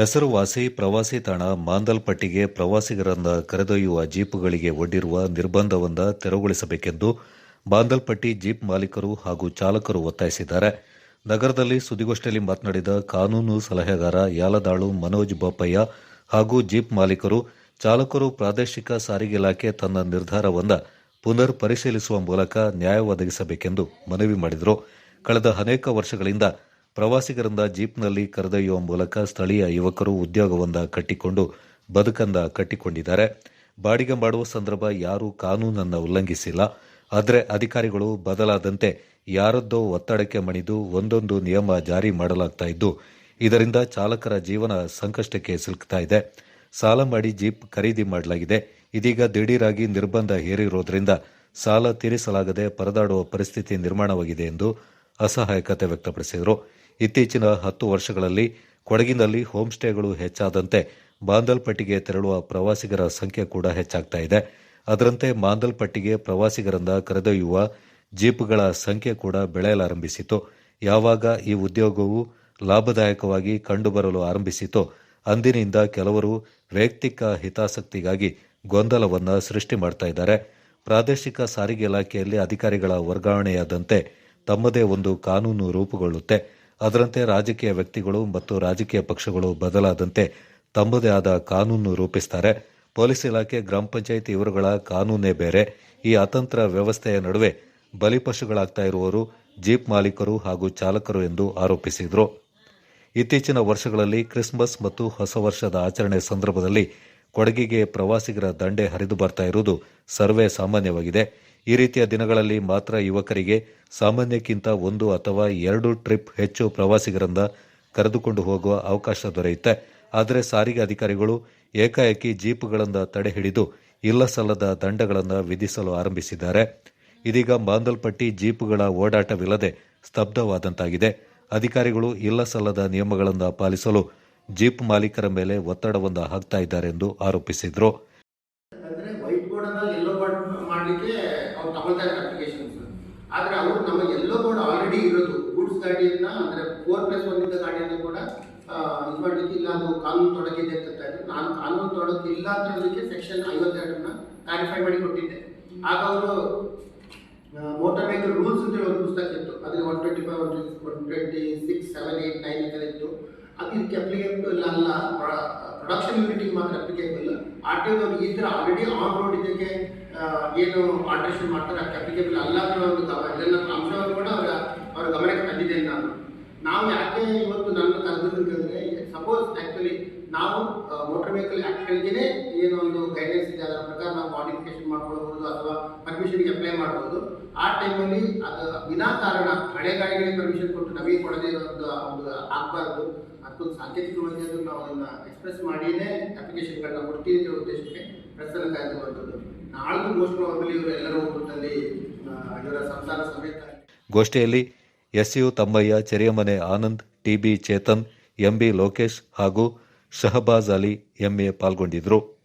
ಹೆಸರುವಾಸಿ ಪ್ರವಾಸಿ ತಾಣ ಮಾಂದಲ್ಪಟ್ಟಿಗೆ ಪ್ರವಾಸಿಗರನ್ನ ಕರೆದೊಯ್ಯುವ ಜೀಪ್ಗಳಿಗೆ ಒಡ್ಡಿರುವ ನಿರ್ಬಂಧವನ್ನ ತೆರವುಗೊಳಿಸಬೇಕೆಂದು ಮಾಂದಲ್ಪಟ್ಟಿ ಜೀಪ್ ಮಾಲೀಕರು ಹಾಗೂ ಚಾಲಕರು ಒತ್ತಾಯಿಸಿದ್ದಾರೆ. ನಗರದಲ್ಲಿ ಸುದ್ದಿಗೋಷ್ಠಿಯಲ್ಲಿ ಮಾತನಾಡಿದ ಕಾನೂನು ಸಲಹೆಗಾರ ಯಾಲದಾಳು ಮನೋಜ್ ಬೋಪಯ್ಯ ಹಾಗೂ ಜೀಪ್ ಮಾಲೀಕರು, ಚಾಲಕರು ಪ್ರಾದೇಶಿಕ ಸಾರಿಗೆ ಇಲಾಖೆ ತನ್ನ ನಿರ್ಧಾರವನ್ನು ಪುನರ್ ಪರಿಶೀಲಿಸುವ ಮೂಲಕ ನ್ಯಾಯ ಒದಗಿಸಬೇಕೆಂದು ಮನವಿ ಮಾಡಿದರು. ಕಳೆದ ಅನೇಕ ವರ್ಷಗಳಿಂದ ಪ್ರವಾಸಿಗರಿಂದ ಜೀಪ್ನಲ್ಲಿ ಕರೆದೊಯ್ಯುವ ಮೂಲಕ ಸ್ಥಳೀಯ ಯುವಕರು ಉದ್ಯೋಗವೊಂದ ಕಟ್ಟಿಕೊಂಡು ಬದುಕಂದ ಕಟ್ಟಿಕೊಂಡಿದ್ದಾರೆ. ಬಾಡಿಗೆ ಮಾಡುವ ಸಂದರ್ಭ ಯಾರೂ ಕಾನೂನನ್ನು ಉಲ್ಲಂಘಿಸಿಲ್ಲ. ಆದರೆ ಅಧಿಕಾರಿಗಳು ಬದಲಾದಂತೆ ಯಾರದ್ದೋ ಒತ್ತಡಕ್ಕೆ ಮಣಿದು ಒಂದೊಂದು ನಿಯಮ ಜಾರಿ ಮಾಡಲಾಗ್ತಾ ಇದ್ದು, ಇದರಿಂದ ಚಾಲಕರ ಜೀವನ ಸಂಕಷ್ಟಕ್ಕೆ ಸಿಲುಕ್ತಾ ಇದೆ. ಸಾಲ ಮಾಡಿ ಜೀಪ್ ಖರೀದಿ ಮಾಡಲಾಗಿದೆ. ಇದೀಗ ದಿಢೀರಾಗಿ ನಿರ್ಬಂಧ ಹೇರಿರೋದ್ರಿಂದ ಸಾಲ ತೀರಿಸಲಾಗದೆ ಪರದಾಡುವ ಪರಿಸ್ಥಿತಿ ನಿರ್ಮಾಣವಾಗಿದೆ ಎಂದು ಅಸಹಾಯಕತೆ ವ್ಯಕ್ತಪಡಿಸಿದರು. ಇತ್ತೀಚಿನ ಹತ್ತು ವರ್ಷಗಳಲ್ಲಿ ಕೊಡಗಿನಲ್ಲಿ ಹೋಮ್ ಸ್ಟೇಗಳು ಹೆಚ್ಚಾದಂತೆ ಮಾಂದಲ್ಪಟ್ಟಿಗೆ ತೆರಳುವ ಪ್ರವಾಸಿಗರ ಸಂಖ್ಯೆ ಕೂಡ ಹೆಚ್ಚಾಗ್ತಾ ಇದೆ. ಅದರಂತೆ ಮಾಂದಲ್ಪಟ್ಟಿಗೆ ಪ್ರವಾಸಿಗರನ್ನ ಕರೆದೊಯ್ಯುವ ಜೀಪ್ಗಳ ಸಂಖ್ಯೆ ಕೂಡ ಬೆಳೆಯಲಾರಂಭಿಸಿತು ಯಾವಾಗ ಈ ಉದ್ಯೋಗವು ಲಾಭದಾಯಕವಾಗಿ ಕಂಡುಬರಲು ಆರಂಭಿಸಿತೋ ಅಂದಿನಿಂದ ಕೆಲವರು ವೈಯಕ್ತಿಕ ಹಿತಾಸಕ್ತಿಗಾಗಿ ಗೊಂದಲವನ್ನು ಸೃಷ್ಟಿ ಮಾಡ್ತಾ ಇದ್ದಾರೆ. ಪ್ರಾದೇಶಿಕ ಸಾರಿಗೆ ಇಲಾಖೆಯಲ್ಲಿ ಅಧಿಕಾರಿಗಳ ವರ್ಗಾವಣೆಯಾದಂತೆ ತಮ್ಮದೇ ಒಂದು ಕಾನೂನು ರೂಪುಗೊಳ್ಳುತ್ತೆ. ಅದರಂತೆ ರಾಜಕೀಯ ವ್ಯಕ್ತಿಗಳು ಮತ್ತು ರಾಜಕೀಯ ಪಕ್ಷಗಳು ಬದಲಾದಂತೆ ತಮ್ಮದೇ ಆದ ಕಾನೂನು ರೂಪಿಸ್ತಾರೆ. ಪೊಲೀಸ್ ಇಲಾಖೆ, ಗ್ರಾಮ ಪಂಚಾಯಿತಿ ಇವರುಗಳ ಕಾನೂನೇ ಬೇರೆ. ಈ ಅತಂತ್ರ ವ್ಯವಸ್ಥೆಯ ನಡುವೆ ಬಲಿಪಶುಗಳಾಗ್ತಾ ಇರುವವರು, ಜೀಪ್ ಮಾಲೀಕರು ಹಾಗೂ ಚಾಲಕರು ಎಂದು ಆರೋಪಿಸಿದರು. ಇತ್ತೀಚಿನ ವರ್ಷಗಳಲ್ಲಿ ಕ್ರಿಸ್ಮಸ್ ಮತ್ತು ಹೊಸ ವರ್ಷದ ಆಚರಣೆ ಸಂದರ್ಭದಲ್ಲಿ ಕೊಡಗಿಗೆ ಪ್ರವಾಸಿಗರ ದಂಡೆ ಹರಿದು ಬರ್ತಾ ಇರುವುದು ಸರ್ವೇ ಸಾಮಾನ್ಯವಾಗಿದೆ. ಈ ರೀತಿಯ ದಿನಗಳಲ್ಲಿ ಮಾತ್ರ ಯುವಕರಿಗೆ ಸಾಮಾನ್ಯಕ್ಕಿಂತ ಒಂದು ಅಥವಾ ಎರಡು ಟ್ರಿಪ್ ಹೆಚ್ಚು ಪ್ರವಾಸಿಗರಿಂದ ಕರೆದುಕೊಂಡು ಹೋಗುವ ಅವಕಾಶ ದೊರೆಯುತ್ತೆ. ಆದರೆ ಸಾರಿಗೆ ಅಧಿಕಾರಿಗಳು ಏಕಾಏಕಿ ಜೀಪ್ಗಳಿಂದ ತಡೆ ಹಿಡಿದು ಇಲ್ಲ ಸಲ್ಲದ ದಂಡಗಳನ್ನು ವಿಧಿಸಲು ಆರಂಭಿಸಿದ್ದಾರೆ. ಇದೀಗ ಬಾಂದಲ್ಪಟ್ಟಿ ಜೀಪ್ಗಳ ಓಡಾಟವಿಲ್ಲದೆ ಸ್ತಬ್ಧವಾದಂತಾಗಿದೆ. ಅಧಿಕಾರಿಗಳು ಇಲ್ಲ ಸಲ್ಲದ ನಿಯಮಗಳನ್ನು ಪಾಲಿಸಲು ಜೀಪ್ ಮಾಲೀಕರ ಮೇಲೆ ಒತ್ತಡವನ್ನು ಹಾಕ್ತಾ ಇದ್ದಾರೆ ಎಂದು ಆರೋಪಿಸಿದರು. ಮಾಡ್ಲಿಕ್ಕೆ ಅವ್ರು ತಗೊಳ್ತಾ ಇದ್ದಾರೆ ಅಪ್ಲಿಕೇಶನ್ಸ್ ಆದರೆ ಅವರು ನಮ್ಮ ಎಲ್ಲೋ ಕೂಡ ಆಲ್ರೆಡಿ ಇರೋದು ಗೂಡ್ಸ್ ಗಾಡಿಯನ್ನ, ಅಂದರೆ ಫೋರ್ ಪ್ಲಸ್ ಒನ್ ಇದ್ದ ಗಾಡಿಯನ್ನು ಕೂಡ ಇದು ಮಾಡಲಿಕ್ಕೆ ಇಲ್ಲ ಅದು ಕಾನೂನು ತೊಡಗಿದೆ ಅಂತ ನಾನು ಕಾನೂನು ತೊಡಗಿಲ್ಲ ಅಂತ ಹೇಳಲಿಕ್ಕೆ ಸೆಕ್ಷನ್ ಐವತ್ತೆರಡನ್ನ ಕ್ಲಾರಿಫೈ ಮಾಡಿ ಕೊಟ್ಟಿದ್ದೆ. ಆಗ ಅವರು ಮೋಟಾರ್ ವೆಹಿಕಲ್ ರೂಲ್ಸ್ ಅಂತ ಹೇಳಿ ಒಂದು ಪುಸ್ತಕ ಇತ್ತು. ಅದ್ರ one twenty five one twenty six seven eight nine ಇತ್ತು. ಅದು ಇದಕ್ಕೆ ಅಪ್ಲಿಕೇಬಲ್ ಅಲ್ಲ ಪ್ರೊಡಕ್ಷನ್ ಯೂನಿಟಿಗೆ ಮಾತ್ರ ಅಪ್ಲಿಕೇಬಲ್. ಆರ್ ಟಿ ಒದವ್ರು ಈ ಥರ ಆಲ್ರೆಡಿ ಆನ್ ರೋಡ್ ಇದಕ್ಕೆ ಏನು ಆಲ್ಟ್ರೇಷನ್ ಮಾಡ್ತಾರೆ, ಅದಕ್ಕೆ ಅಪ್ಲಿಕೇಬಲ್ ಅಲ್ಲ ಅನ್ನೋ ಒಂದು ಗಮ ಇದನ್ನ ಅಂಶವನ್ನು ಕೂಡ ಅವರ ಅವರ ಗಮನಕ್ಕೆ ತಂದಿದ್ದೇನೆ ನಾನು. ನಾವು ಯಾಕೆ ಇವತ್ತು ನನ್ನ ಕರೆದಿರ್ತಂದ್ರೆ ಸಪೋಸ್ ಆ್ಯಕ್ಚುಲಿ ನಾವು ಮೋಟರ್ ವೆಹಿಕಲ್ ಆ್ಯಕ್ಟ್ಗಳಿಗೆ ಏನೋ ಒಂದು ಗೈಡೆನ್ಸ್ ಇದೆ, ಅದರ ಪ್ರಕಾರ ನಾವು ಮಾಡಿಫಿಕೇಶನ್ ಮಾಡ್ಕೊಳ್ಬೋದು ಅಥವಾ ಪರ್ಮಿಷನ್ಗೆ ಅಪ್ಲೈ ಮಾಡ್ಬೋದು. ಆ ಟೈಮಲ್ಲಿ ಅದು ವಿನಾಕಾರಣ ಹಳೆ ಗಾಡಿಗಳಿಗೆ ಪರ್ಮಿಷನ್ ಕೊಟ್ಟು ನಮಗೆ ಕೊಡದೇ ಇರೋದು ಒಂದು ಆಗಬಾರ್ದು. ಮತ್ತೊಂದು ಸಾಂಕೇತಿಕವಾಗಿ ಅದು ನಾವು ಅದನ್ನ ಎಕ್ಸ್ಪ್ರೆಸ್ ಮಾಡಿಯೇ ಅಪ್ಲಿಕೇಶನ್ಗಳನ್ನ ಕೊಡ್ತೀವಿ ಅಂತ ಉದ್ದೇಶಕ್ಕೆ ಪ್ರಸನ್ನ ಕಾಯ್ದಿರುವಂಥದ್ದು ನಾಳೆ ಮೋಸ್ಟ್ ಪ್ರಾಬಲಿ ಎಲ್ಲರೂ ಒಕ್ಕೂಟದಲ್ಲಿ ಇವರ ಸಂಸಾರ ಸಮೇತ. ಗೋಷ್ಠಿಯಲ್ಲಿ S U Thammaiah Cheriyamane Anand T B Chetan M B Lokesh ಹಾಗೂ ಶಹಬಾಜ್ ಅಲಿ ಎಂಎ ಪಾಲ್ಗೊಂಡಿದ್ದರು